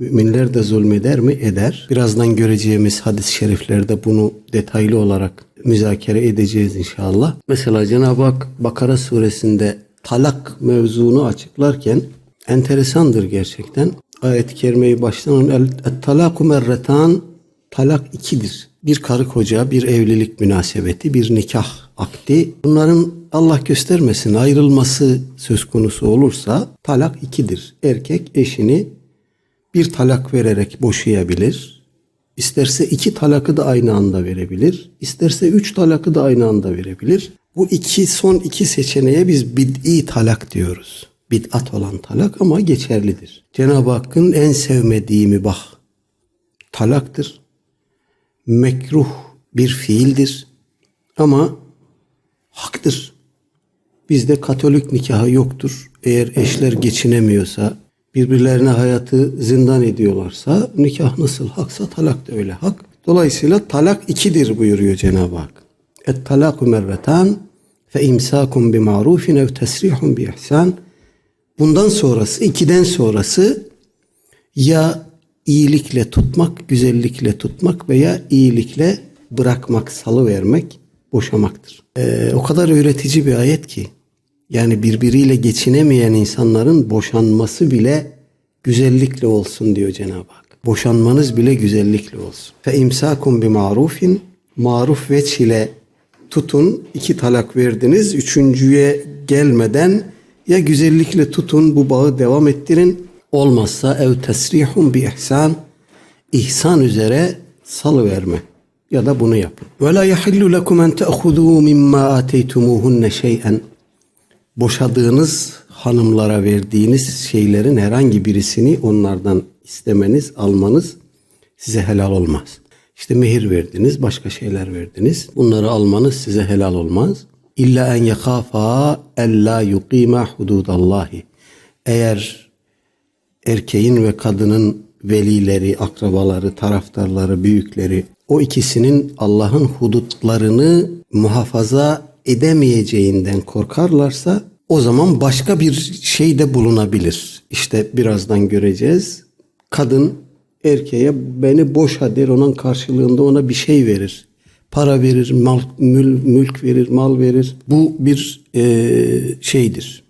Müminler de zulmeder mi? Eder. Birazdan göreceğimiz hadis-i şeriflerde bunu detaylı olarak müzakere edeceğiz inşallah. Mesela Cenab-ı Hak Bakara suresinde talak mevzunu açıklarken enteresandır gerçekten. Ayet-i kerimeyi baştan el-talaku merretan talak ikidir. Bir karı koca, bir evlilik münasebeti, bir nikah akdi. Bunların Allah göstermesin ayrılması söz konusu olursa talak ikidir. Erkek eşini bir talak vererek boşayabilir. İsterse iki talakı da aynı anda verebilir. İsterse üç talakı da aynı anda verebilir. Bu iki son iki seçeneğe biz bid'i talak diyoruz. Bid'at olan talak ama geçerlidir. Cenab-ı Hakk'ın en sevmediği mübah talaktır. Mekruh bir fiildir. Ama haktır. Bizde katolik nikahı yoktur. Eğer eşler geçinemiyorsa, birbirlerine hayatı zindan ediyorlarsa nikah nasıl haksa talak da öyle hak. Dolayısıyla talak ikidir buyuruyor Cenab-ı Hak. Et talaku merretan fe imsakun bi marufin ev tesrihun bi ihsan. Bundan sonrası, ikiden sonrası ya iyilikle tutmak, güzellikle tutmak veya iyilikle bırakmak, salıvermek, boşamaktır. Ee, o kadar öğretici bir ayet ki. Yani birbiriyle geçinemeyen insanların boşanması bile güzellikle olsun diyor Cenab-ı Hak. Boşanmanız bile güzellikle olsun. Fe imsakum bi marufin maruf veç ile tutun. iki talak verdiniz. Üçüncüye gelmeden ya güzellikle tutun bu bağı devam ettirin. Olmazsa ev tesrihun bi ihsan ihsan üzere salıverme ya da bunu yapın. Ve la yahillu lekum en te'khudû mimma ateytumuhunne şey'en boşadığınız hanımlara verdiğiniz şeylerin herhangi birisini onlardan istemeniz, almanız size helal olmaz. İşte mehir verdiniz, başka şeyler verdiniz. Bunları almanız size helal olmaz. İlla en yakafa ella yuqima hududallahi. Eğer erkeğin ve kadının velileri, akrabaları, taraftarları, büyükleri o ikisinin Allah'ın hudutlarını muhafaza edemeyeceğinden korkarlarsa o zaman başka bir şey de bulunabilir. İşte birazdan göreceğiz. Kadın erkeğe beni boşa der onun karşılığında ona bir şey verir. Para verir, mal, mül, mülk verir, mal verir. Bu bir e, şeydir.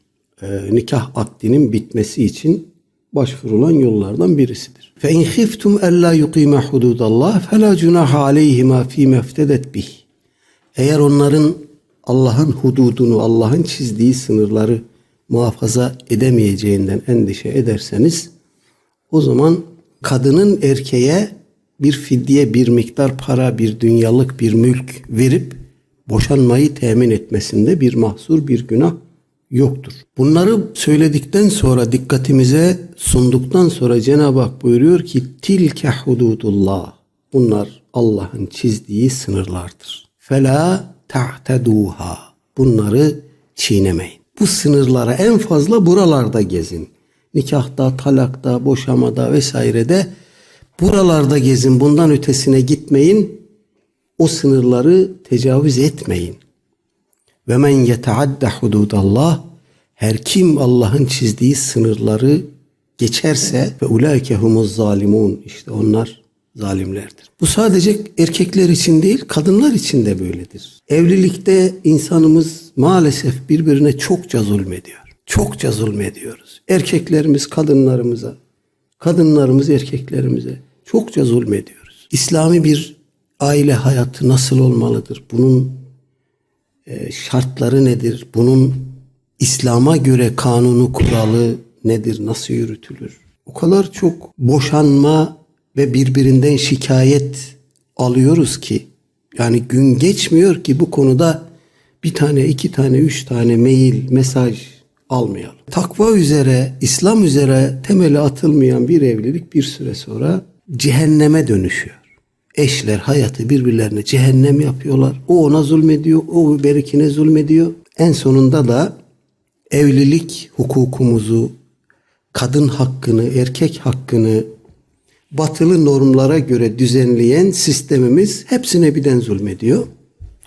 E, nikah akdinin bitmesi için başvurulan yollardan birisidir. Fe in khiftum alla yuqima hududallah fela cunaha aleyhima fi meftedet bih. Eğer onların Allah'ın hududunu, Allah'ın çizdiği sınırları muhafaza edemeyeceğinden endişe ederseniz o zaman kadının erkeğe bir fidye, bir miktar para, bir dünyalık bir mülk verip boşanmayı temin etmesinde bir mahsur, bir günah yoktur. Bunları söyledikten sonra dikkatimize sunduktan sonra Cenab-ı Hak buyuruyor ki tilke hududullah. Bunlar Allah'ın çizdiği sınırlardır. Fela ta'teduha. Bunları çiğnemeyin. Bu sınırlara en fazla buralarda gezin. Nikahta, talakta, boşamada vesairede buralarda gezin. Bundan ötesine gitmeyin. O sınırları tecavüz etmeyin. Ve men yeteadde hududallah her kim Allah'ın çizdiği sınırları geçerse ve ulaike humuz zalimun işte onlar zalimlerdir. Bu sadece erkekler için değil kadınlar için de böyledir. Evlilikte insanımız maalesef birbirine çokça zulmediyor. Çokça zulmediyoruz. Erkeklerimiz kadınlarımıza, kadınlarımız erkeklerimize çokça zulmediyoruz. İslami bir aile hayatı nasıl olmalıdır? Bunun e, şartları nedir? Bunun İslam'a göre kanunu kuralı nedir? Nasıl yürütülür? O kadar çok boşanma ve birbirinden şikayet alıyoruz ki yani gün geçmiyor ki bu konuda bir tane, iki tane, üç tane mail, mesaj almayalım. Takva üzere, İslam üzere temeli atılmayan bir evlilik bir süre sonra cehenneme dönüşüyor. Eşler hayatı birbirlerine cehennem yapıyorlar. O ona zulmediyor, o berikine zulmediyor. En sonunda da evlilik hukukumuzu, kadın hakkını, erkek hakkını batılı normlara göre düzenleyen sistemimiz hepsine birden zulmediyor.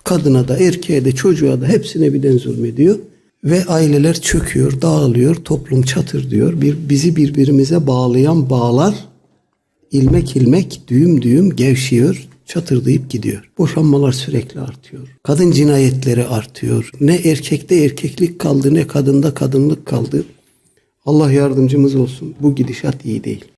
Kadına da, erkeğe de, çocuğa da hepsine birden zulmediyor. Ve aileler çöküyor, dağılıyor, toplum çatır diyor. Bir, bizi birbirimize bağlayan bağlar ilmek ilmek düğüm düğüm gevşiyor, çatırdayıp gidiyor. Boşanmalar sürekli artıyor. Kadın cinayetleri artıyor. Ne erkekte erkeklik kaldı ne kadında kadınlık kaldı. Allah yardımcımız olsun. Bu gidişat iyi değil.